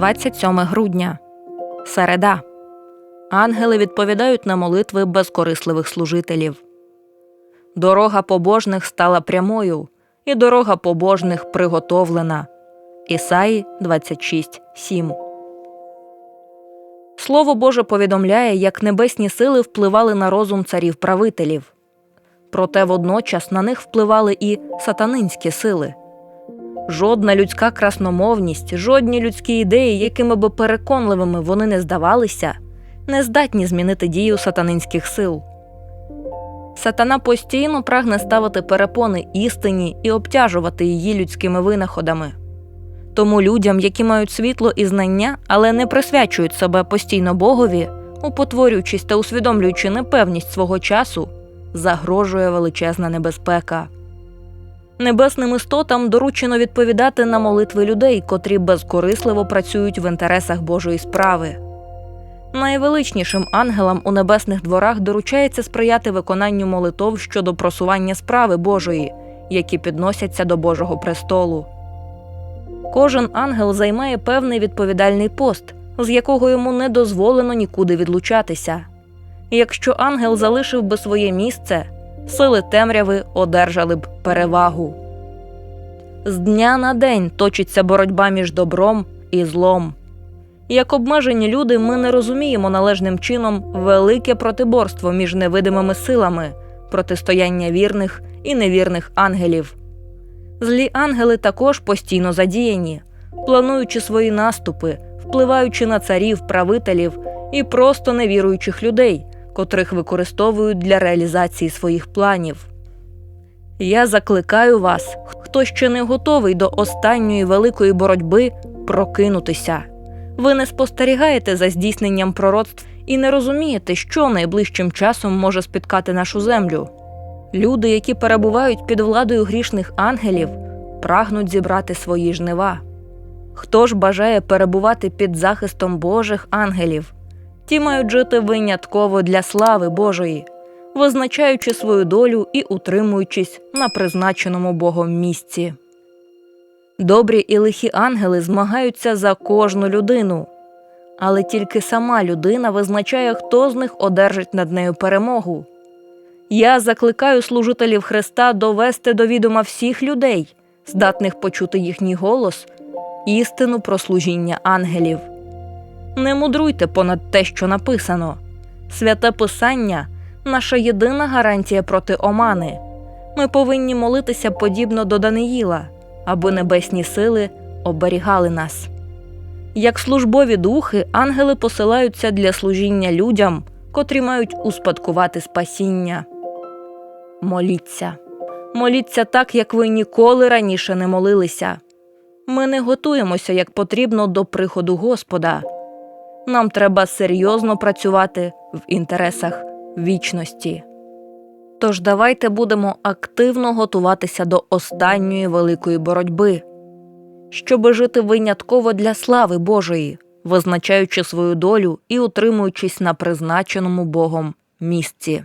27 грудня. Середа. Ангели відповідають на молитви безкорисливих служителів. Дорога побожних стала прямою, і дорога побожних приготовлена. Ісаї 26.7 Слово Боже повідомляє, як небесні сили впливали на розум царів правителів. Проте водночас на них впливали і сатанинські сили. Жодна людська красномовність, жодні людські ідеї, якими би переконливими вони не здавалися, не здатні змінити дію сатанинських сил. Сатана постійно прагне ставити перепони істині і обтяжувати її людськими винаходами. Тому людям, які мають світло і знання, але не присвячують себе постійно Богові, употворюючись та усвідомлюючи непевність свого часу, загрожує величезна небезпека. Небесним істотам доручено відповідати на молитви людей, котрі безкорисливо працюють в інтересах Божої справи. Найвеличнішим ангелам у небесних дворах доручається сприяти виконанню молитов щодо просування справи Божої, які підносяться до Божого престолу. Кожен ангел займає певний відповідальний пост, з якого йому не дозволено нікуди відлучатися. Якщо ангел залишив би своє місце, сили темряви одержали б перевагу. З дня на день точиться боротьба між добром і злом. Як обмежені люди, ми не розуміємо належним чином велике протиборство між невидимими силами, протистояння вірних і невірних ангелів. Злі ангели також постійно задіяні, плануючи свої наступи, впливаючи на царів, правителів і просто невіруючих людей, котрих використовують для реалізації своїх планів. Я закликаю вас, хто ще не готовий до останньої великої боротьби, прокинутися. Ви не спостерігаєте за здійсненням пророцтв і не розумієте, що найближчим часом може спіткати нашу землю. Люди, які перебувають під владою грішних ангелів, прагнуть зібрати свої жнива. Хто ж бажає перебувати під захистом Божих ангелів? Ті мають жити винятково для слави Божої, визначаючи свою долю і утримуючись на призначеному Богом місці. Добрі і лихі ангели змагаються за кожну людину, але тільки сама людина визначає, хто з них одержить над нею перемогу. Я закликаю служителів Христа довести до відома всіх людей, здатних почути їхній голос, істину про служіння ангелів. Не мудруйте понад те, що написано. Святе Писання наша єдина гарантія проти омани. Ми повинні молитися подібно до Даниїла, аби небесні сили оберігали нас. Як службові духи, ангели посилаються для служіння людям, котрі мають успадкувати спасіння. Моліться, моліться так, як ви ніколи раніше не молилися. Ми не готуємося як потрібно до приходу Господа. Нам треба серйозно працювати в інтересах вічності. Тож давайте будемо активно готуватися до останньої великої боротьби, щоби жити винятково для слави Божої, визначаючи свою долю і утримуючись на призначеному Богом місці.